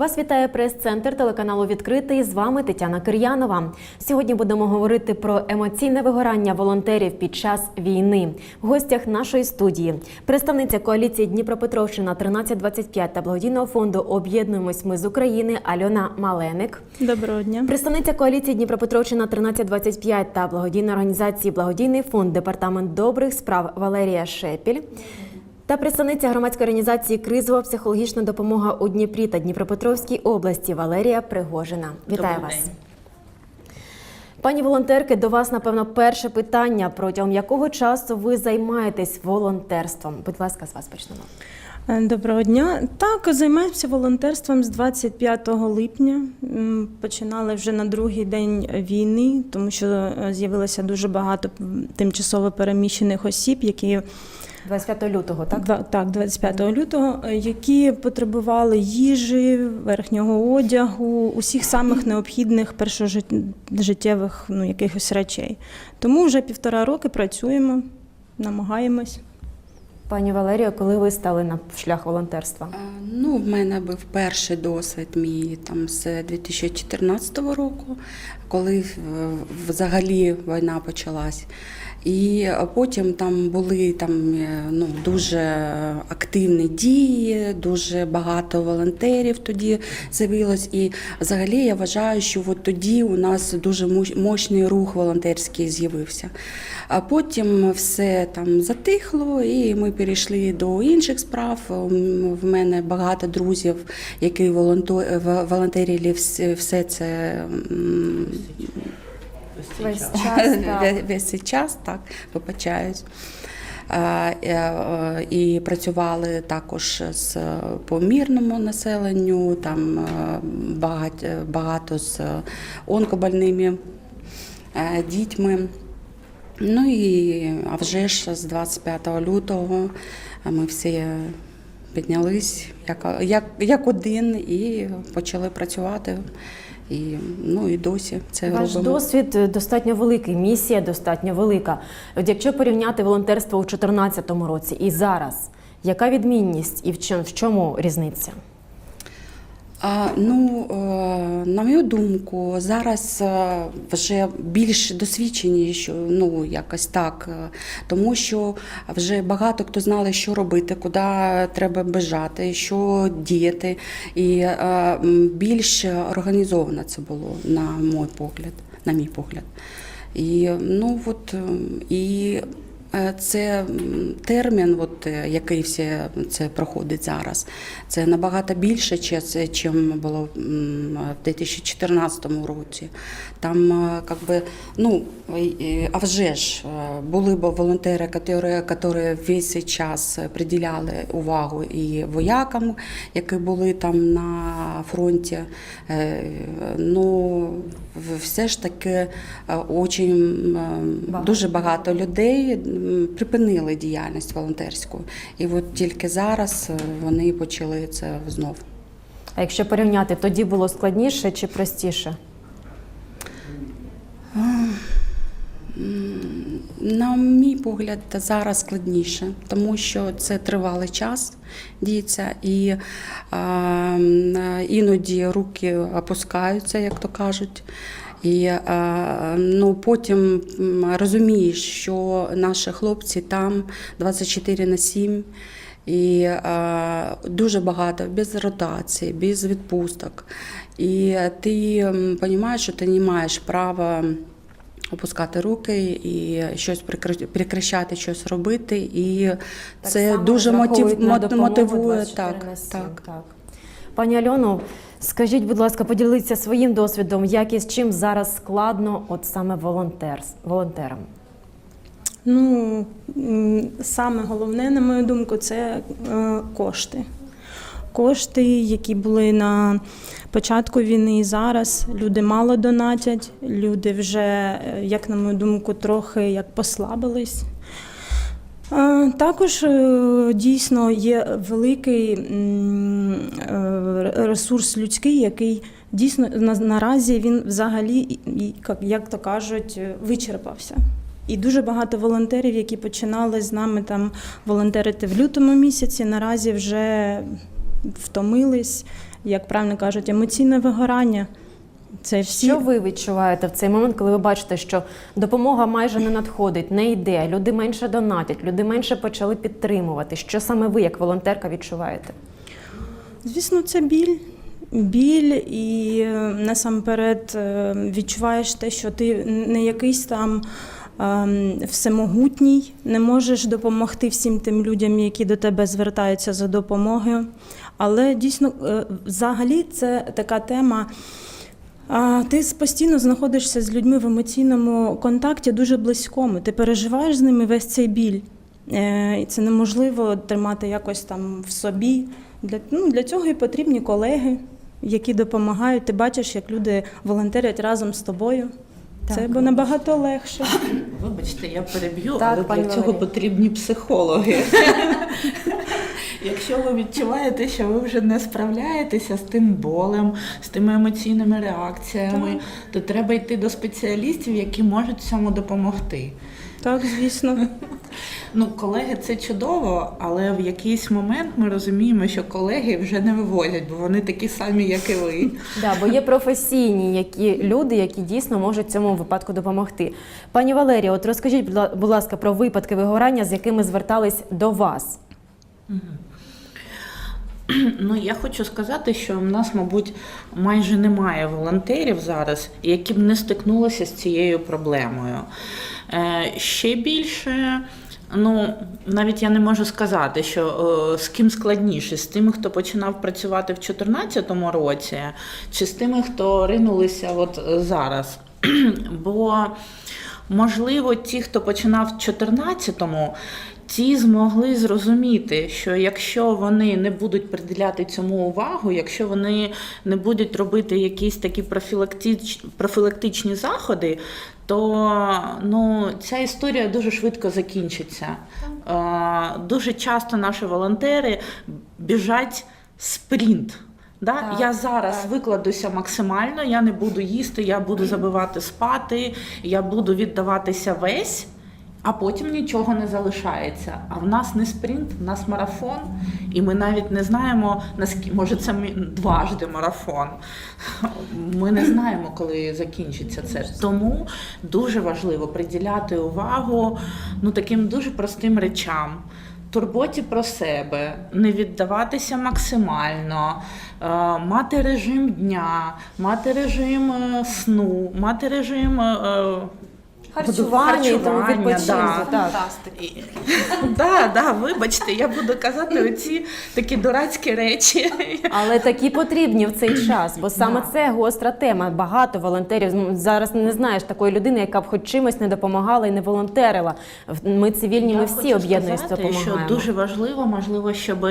Вас вітає прес-центр телеканалу Відкритий. З вами Тетяна Кир'янова. Сьогодні будемо говорити про емоційне вигорання волонтерів під час війни. В гостях нашої студії представниця коаліції Дніпропетровщина 1325 та благодійного фонду Об'єднуємось ми з України Альона Маленик. Доброго дня. Представниця коаліції Дніпропетровщина 1325 та благодійної організації Благодійний фонд Департамент добрих справ Валерія Шепіль. Та представниця громадської організації Кризова психологічна допомога у Дніпрі та Дніпропетровській області Валерія Пригожина. Вітаю Добрий вас. день. Пані волонтерки, до вас напевно перше питання протягом якого часу ви займаєтесь волонтерством? Будь ласка, з вас почнемо. Е, Доброго дня. Так, займаємося волонтерством з 25 липня. Починали вже на другий день війни, тому що е, з'явилося дуже багато тимчасово переміщених осіб, які 25 лютого, так? Два- так, 25 лютого, е, які потребували їжі, верхнього одягу, усіх самих необхідних першожиттєвих ну, якихось речей. Тому вже півтора роки працюємо, намагаємось. Пані Валерія, коли ви стали на шлях волонтерства? Ну, в мене був перший досвід мій там з 2014 року, коли е, взагалі війна почалась. І потім там були там е, ну, дуже активні дії, дуже багато волонтерів тоді з'явилось. І взагалі я вважаю, що от тоді у нас дуже мощ- мощний рух волонтерський з'явився. А потім все там затихло, і ми перейшли до інших справ. В мене багато друзів, які волонтерили все це Весь час. ве- весь цей час, так, вибачаюсь. Е, е, е, І працювали також з по мирному населенню, там е, багато, багато з онкобольними е, дітьми. Ну і а вже ж з 25 лютого ми всі піднялись як, як, як один і почали працювати. І, ну, і досі це Ваш робимо. досвід е, достатньо великий, місія достатньо велика. От якщо порівняти волонтерство у 2014 році і зараз, яка відмінність і в чому, в чому різниця? Ну, е, на мою думку, зараз е, вже більш досвідчені, що ну якось так, е, тому що вже багато хто знали, що робити, куди треба бежати, що діяти, і більш організовано це було, на мій погляд. На мій погляд. І ну от і Це термін, от, е, який все це проходить зараз. Це набагато більше, ніж було в 2014 році. Там, е, как би, ну, е, а вже ж е, були б волонтери, які, весь цей час приділяли увагу і воякам, які були там на фронті. Е, Ну, все ж таки е, Багато. дуже багато людей припинили діяльність волонтерську. І от тільки зараз е, вони почали це знов. А якщо порівняти, тоді було складніше чи простіше? На мій погляд, зараз складніше, тому що це тривалий час діється, і е, іноді руки опускаються, як то кажуть. І е, ну, потім розумієш, що наші хлопці там 24 на 7. І е, дуже багато без ротації, без відпусток. І ти розумієш, що ти не маєш права опускати руки і щось прикри- прекращати, щось робити. І це дуже мотив, мотивує. Так, так. так. Пані Альоно, скажіть, будь ласка, поділіться своїм досвідом, як і з чим зараз складно, от саме волонтер, волонтерам. Ну, саме головне, на мою думку, це е, кошти. Кошти, які були на початку війни і зараз. Люди мало донатять, люди вже, е, як на мою думку, трохи як послабились. Також е, дійсно є великий е, ресурс людський, який дійсно наразі він взагалі, як- то кажуть, вичерпався. І дуже багато волонтерів, які починали з нами там волонтерити в лютому місяці, наразі вже втомились, як правильно кажуть, емоційне вигорання. Це всі Що ви відчуваєте в цей момент, коли ви бачите, що допомога майже не надходить, не йде, люди менше донатять, люди менше почали підтримувати? Що саме ви, як волонтерка, відчуваєте? Звісно, це біль. Біль і е, насамперед е, відчуваєш те, що ти не якийсь там ем, всемогутній, не можеш допомогти всім тим людям, які до тебе звертаються за допомогою. Але дійсно, е, взагалі, це така тема. Ти постійно знаходишся з людьми в емоційному контакті дуже близькому. Ти переживаєш з ними весь цей біль. Е, І це неможливо тримати якось там в собі. Для, ну, для цього і потрібні колеги, які допомагають. Ти бачиш, як люди волонтерять разом з тобою. Це бо набагато легше. Вибачте, я переб'ю, Так, але для цього потрібні психологи. Якщо ви відчуваєте, що ви вже не справляєтеся з тим болем, з тими емоційними реакціями, то треба йти до спеціалістів, які можуть цьому допомогти. Так, звісно. Ну, колеги, це чудово, але в якийсь момент ми розуміємо, що колеги вже не вивозять, бо вони такі самі, як і ви. Да, бо є професійні які люди, які дійсно можуть цьому випадку допомогти. Пані Валерія, от розкажіть, будь ласка, про випадки вигорання, з якими звертались до вас. Ну, я хочу сказати, що в нас, мабуть, майже немає волонтерів зараз, які б не стикнулися з цією проблемою. Е, ще більше. Ну, навіть я не можу сказати, що е, з ким складніше, з тими, хто починав працювати в 2014 році, чи з тими, хто ринулися от е, зараз. Бо, можливо, ті, хто починав в 2014-му, ті змогли зрозуміти, що якщо вони не будуть приділяти цьому увагу, якщо вони не будуть робити якісь такі профілактич... профілактичні заходи, то ну, ця історія дуже швидко закінчиться. Дуже часто наші волонтери біжать спринт. Да? Так, я зараз так. викладуся максимально, я не буду їсти, я буду забивати спати, я буду віддаватися весь, а потім нічого не залишається. А в нас не спринт, в нас марафон, і ми навіть не знаємо, наскільки може це дважди марафон. Ми не знаємо, коли закінчиться це. Тому дуже важливо приділяти увагу ну, таким дуже простим речам. Турботі про себе, не віддаватися максимально, е, мати режим дня, мати режим е, сну, мати режим е, Харчування і тому відпочинку. да. Так. да, вибачте, я буду казати оці такі дурацькі речі. Але такі потрібні в цей час, бо саме це гостра тема. Багато волонтерів зараз не знаєш такої людини, яка б хоч чимось не допомагала і не волонтерила. Ми цивільні, ми всі об'єднуємося, допомагаємо. Що дуже важливо, можливо, щоб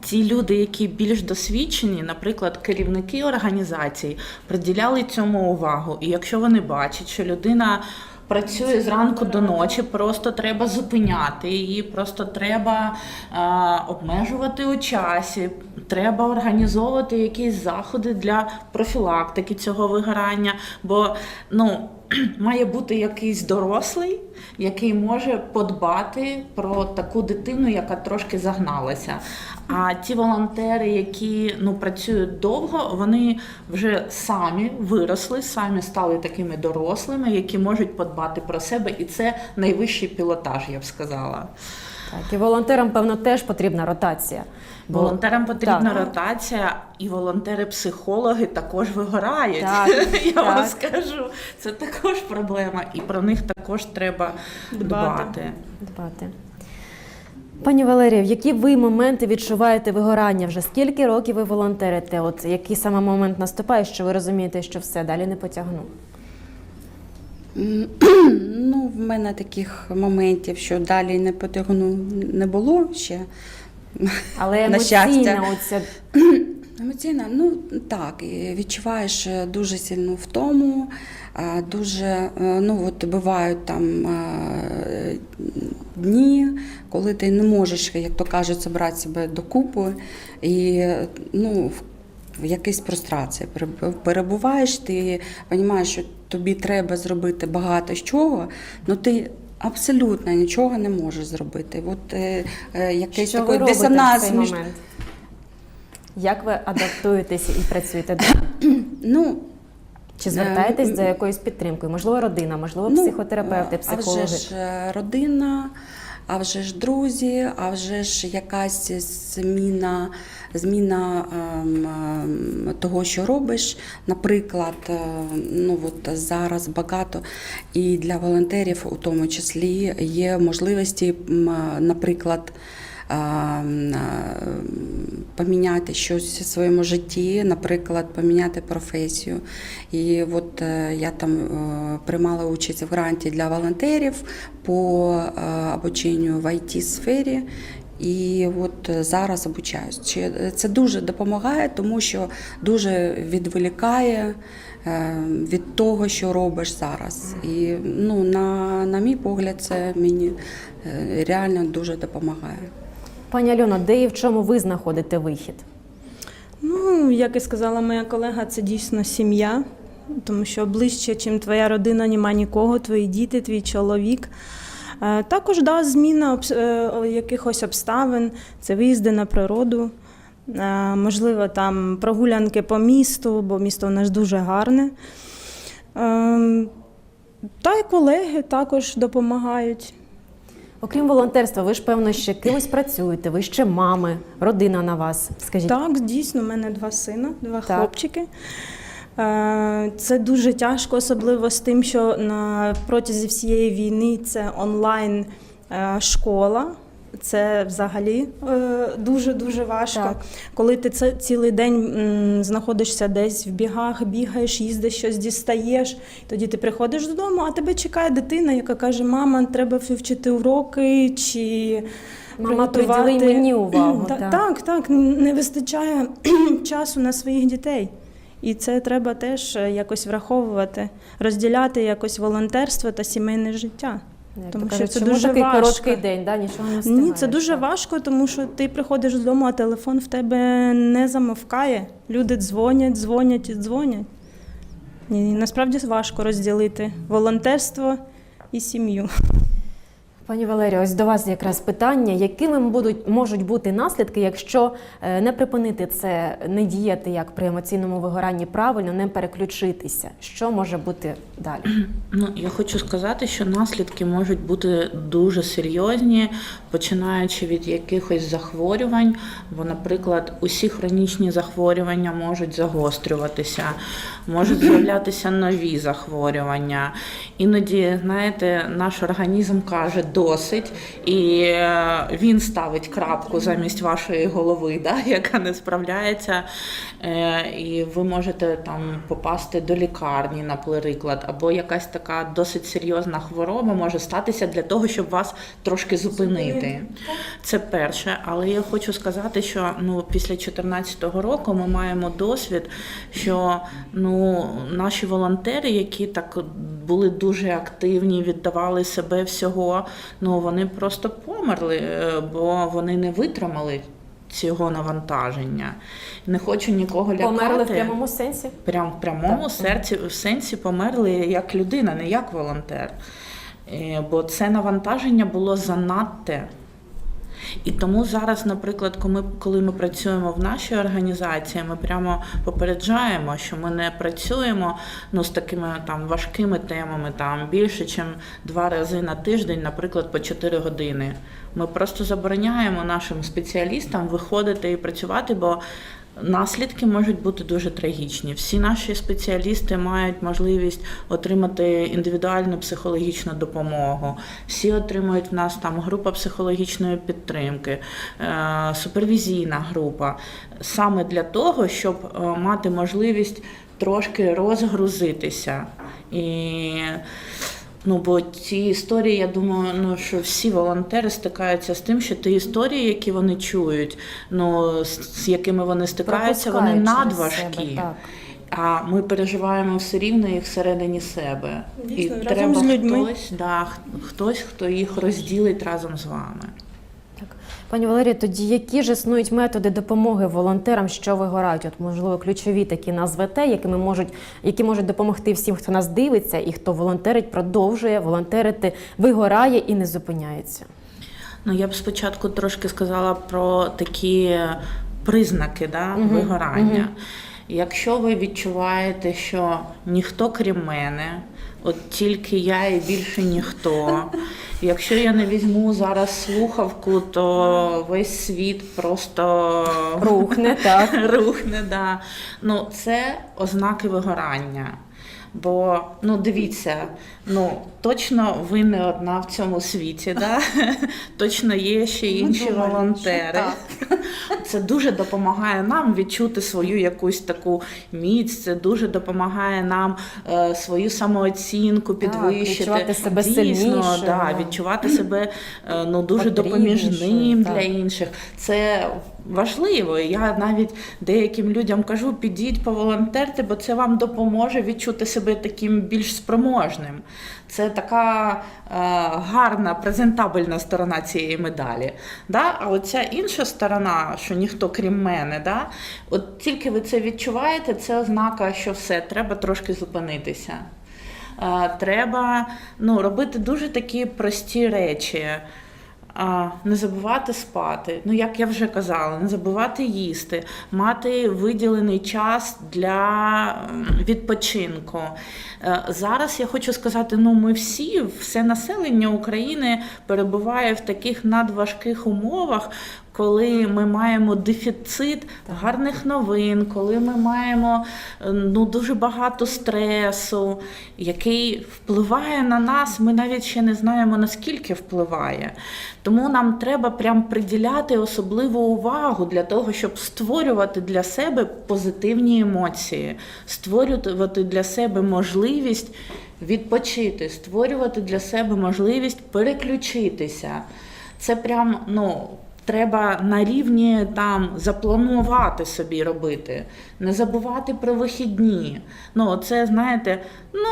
ті люди, які більш досвідчені, наприклад, керівники організацій, приділяли цьому увагу. І якщо вони бачать, що людина. Працює зранку до ночі, просто треба зупиняти її, просто треба е, обмежувати у часі, треба організовувати якісь заходи для профілактики цього вигорання. Бо ну, має бути якийсь дорослий, який може подбати про таку дитину, яка трошки загналася. А ті волонтери, які ну працюють довго, вони вже самі виросли, самі стали такими дорослими, які можуть подбати про себе, і це найвищий пілотаж, я б сказала. Так, і волонтерам, певно, теж потрібна ротація. Бо- Волонтерам потрібна Так. ротація, і волонтери-психологи також вигорають. Так, Я так. вам скажу, це також проблема, і про них також треба Дбати. дбати. Дбати. Пані Валерія, які ви моменти відчуваєте вигорання? Вже скільки років ви волонтерите? От який саме момент наступає, що ви розумієте, що все далі не потягну? Ну, в мене таких моментів, що далі не потягну, не було ще. Але емоційна оця Емоційна, ну так, відчуваєш е, дуже сильну втому, дуже, е, ну от бувають там е, дні, коли ти не можеш, як то кажуть, зібрати себе докупи і ну, в якійсь прострації перебуваєш, ти розумієш, що тобі треба зробити багато чого, але ти абсолютно нічого не можеш зробити. От е, е, якийсь що ви такий робите в дисонанс цей між момент? Як ви адаптуєтеся і працюєте далі? Ну, Чи звертаєтесь Е, за якоюсь підтримкою? Можливо, родина, можливо, Ну, психотерапевти, А психологи. вже ж е, родина, а вже ж друзі, а вже ж якась зміна, зміна ем, ем, того, що робиш. Наприклад, е, ну от зараз багато і для волонтерів, у тому числі, є можливості, наприклад. Ем, е, Поміняти щось у своєму житті, наприклад, поміняти професію. І от е, я там е, приймала участь в гранті для волонтерів по обученню в it сфері. І от зараз обучаюсь. Це дуже допомагає, тому що дуже відволікає від того, що робиш зараз. І ну, на, на мій погляд, це мені реально дуже допомагає. Пані Альоно, де і в чому ви знаходите вихід? Ну, як і сказала моя колега, це дійсно сім'я, тому що ближче, чим твоя родина, нема нікого, твої діти, твій чоловік. Е, Також да, зміна е, якихось обставин, це виїзди на природу, е, можливо, там прогулянки по місту, бо місто у нас дуже гарне. Ем, Та й колеги також допомагають. Окрім волонтерства, ви ж певно ще кимось працюєте, ви ще мами, родина на вас. Скажіть, Так, дійсно, у мене два сина, два Так. хлопчики. Е, Це дуже тяжко, особливо з тим, що на протязі всієї війни це онлайн е, школа. Це взагалі дуже дуже важко. Так. Коли ти це цілий день знаходишся десь в бігах, бігаєш, їздиш, щось дістаєш. Тоді ти приходиш додому, а тебе чекає дитина, яка каже: Мама, треба вивчити уроки чи Мама, приготувати». приділи мені увагу, Та- так. так, так, не вистачає часу на своїх дітей. І це треба теж е, якось враховувати, розділяти якось волонтерство та сімейне життя. Як тому що кажуть, це дуже такий важко. короткий день, да? нічого не встигаєш. Ні, це дуже так. важко, тому що ти приходиш додому, а телефон в тебе не замовкає. Люди дзвонять, дзвонять і дзвонять. І насправді важко розділити волонтерство і сім'ю. Пані Валерія, ось до вас якраз питання, якими будуть можуть бути наслідки, якщо е, не припинити це, не діяти як при емоційному вигоранні правильно, не переключитися. Що може бути далі? Ну, я хочу сказати, що наслідки можуть бути дуже серйозні, починаючи від якихось захворювань, бо, наприклад, усі хронічні захворювання можуть загострюватися, можуть з'являтися нові захворювання. Іноді, знаєте, наш організм каже досить, і е, він ставить крапку замість вашої голови, да, яка не справляється. Е, І ви можете там попасти до лікарні, наприклад, або якась така досить серйозна хвороба може статися для того, щоб вас трошки зупинити. Це перше, але я хочу сказати, що ну після 2014 року ми маємо досвід, що ну наші волонтери, які так були дуже активні, віддавали себе всього, ну вони просто померли, е, бо вони не витримали. Цього навантаження. Не хочу нікого лякати. Померли в прямому сенсі? Прям в прямому Так. серці, в сенсі померли як людина, не як волонтер. Е, Бо це навантаження було занадте. І тому зараз, наприклад, коли ми, працюємо в нашій організації, ми прямо попереджаємо, що ми не працюємо ну, з такими там важкими темами, там більше, ніж два рази на тиждень, наприклад, по 4 години. Ми просто забороняємо нашим спеціалістам виходити і працювати, бо Наслідки можуть бути дуже трагічні. Всі наші спеціалісти мають можливість отримати індивідуальну психологічну допомогу. Всі отримують в нас там група психологічної підтримки, е, супервізійна група, саме для того, щоб е, мати можливість трошки розгрузитися. І Ну, бо ці історії, я думаю, ну що всі волонтери стикаються з тим, що ті історії, які вони чують, ну з, з якими вони стикаються, вони надважкі. себе, так. А ми переживаємо все рівно їх всередині себе. Дійсно, І разом треба з людьми. хтось, да, хтось, хто їх розділить разом з вами. Пані Валерія, тоді які ж існують методи допомоги волонтерам, що вигорають? От, можливо, ключові такі назвете, якими можуть, які можуть допомогти всім, хто нас дивиться і хто волонтерить, продовжує волонтерити, вигорає і не зупиняється. Ну, я б спочатку трошки сказала про такі признаки да, вигорання. Якщо ви відчуваєте, що ніхто крім мене, от тільки я і більше ніхто. Якщо я не візьму зараз слухавку, то весь світ просто Рухне, так. рухне. Да. Ну, це ознаки вигорання. Бо ну дивіться, ну точно ви не одна в цьому світі, да? точно є ще інші думаємо, волонтери. Це дуже допомагає нам відчути свою якусь таку міць, це дуже допомагає нам е, свою самооцінку підвищити. відчувати себе Дійсно, да, відчувати себе е, ну, дуже допоміжним для інших. Це важливо. Я навіть деяким людям кажу, підіть поволонтерте, бо це вам допоможе відчути себе таким більш спроможним. Це така е, гарна, презентабельна сторона цієї медалі. Да? А оця інша сторона, що ніхто крім мене, да? от тільки ви це відчуваєте, це ознака, що все, треба трошки зупинитися. Е, треба ну, робити дуже такі прості речі. Не забувати спати. Ну, як я вже казала, не забувати їсти, мати виділений час для відпочинку. Е, Зараз я хочу сказати: ну, ми всі, все населення України перебуває в таких надважких умовах, коли ми маємо дефіцит гарних новин, коли ми маємо е, ну, дуже багато стресу, який впливає на нас, ми навіть ще не знаємо наскільки впливає. Тому нам треба прям приділяти особливу увагу для того, щоб створювати для себе позитивні емоції, створювати для себе можливість відпочити, створювати для себе можливість переключитися. Це прям ну. Треба на рівні там запланувати собі робити, не забувати про вихідні. Ну, це знаєте, ну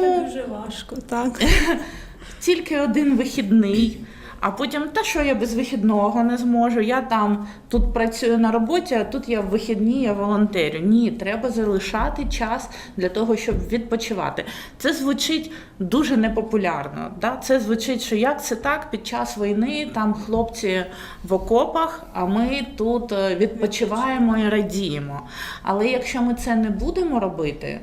Це дуже важко, так. тільки один вихідний. А потім, та що я без вихідного не зможу? Я там тут працюю на роботі, а тут я в вихідні, я волонтерю. Ні, треба залишати час для того, щоб відпочивати. Це звучить дуже непопулярно. Да? Це звучить, що як це так під час війни там хлопці в окопах, а ми тут е, відпочиваємо і радіємо. Але якщо ми це не будемо робити,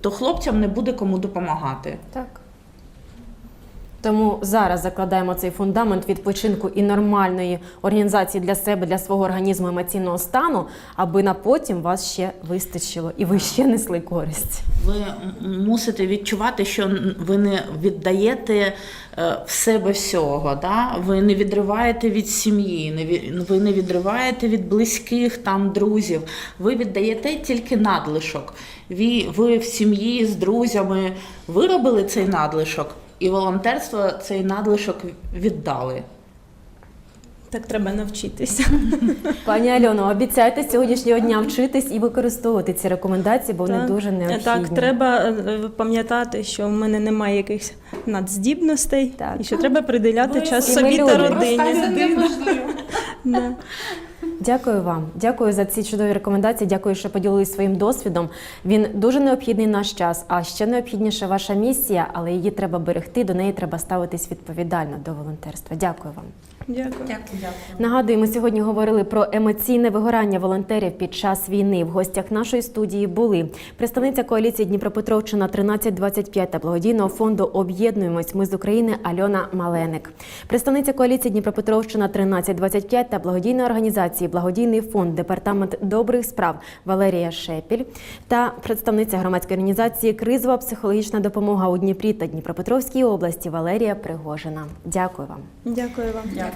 то хлопцям не буде кому допомагати. Так. Тому зараз закладаємо цей фундамент відпочинку і нормальної організації для себе, для свого організму емоційного стану, аби на потім вас ще вистачило і ви ще несли користь. Ви мусите відчувати, що ви не віддаєте е, в себе всього. Да? Ви не відриваєте від сім'ї, ви не відриваєте від близьких там друзів. Ви віддаєте тільки надлишок. Ви, ви в сім'ї з друзями виробили цей надлишок, і волонтерство цей надлишок віддали. Так треба навчитися. Пані Альоно, обіцяйте з сьогоднішнього дня вчитись і використовувати ці рекомендації, бо вони Так. дуже необхідні. Так, треба е, пам'ятати, що в мене немає якихось надздібностей, Так. і що треба приділяти час собі та родині. Да. Дякую вам. Дякую за ці чудові рекомендації. Дякую, що поділились своїм досвідом. Він дуже необхідний наш час, а ще необхідніша ваша місія, але її треба берегти. До неї треба ставитись відповідально до волонтерства. Дякую вам. Дякую. Нагадую, ми сьогодні говорили про емоційне вигорання волонтерів під час війни. В гостях нашої студії були представниця коаліції Дніпропетровщина 1325 та благодійного фонду Об'єднуємось. Ми з України Альона Маленик, представниця коаліції Дніпропетровщина 1325 та благодійної організації Благодійний фонд Департамент добрих справ Валерія Шепіль та представниця громадської організації Кризова психологічна допомога у Дніпрі та Дніпропетровській області Валерія Пригожина. Дякую вам. Дякую вам.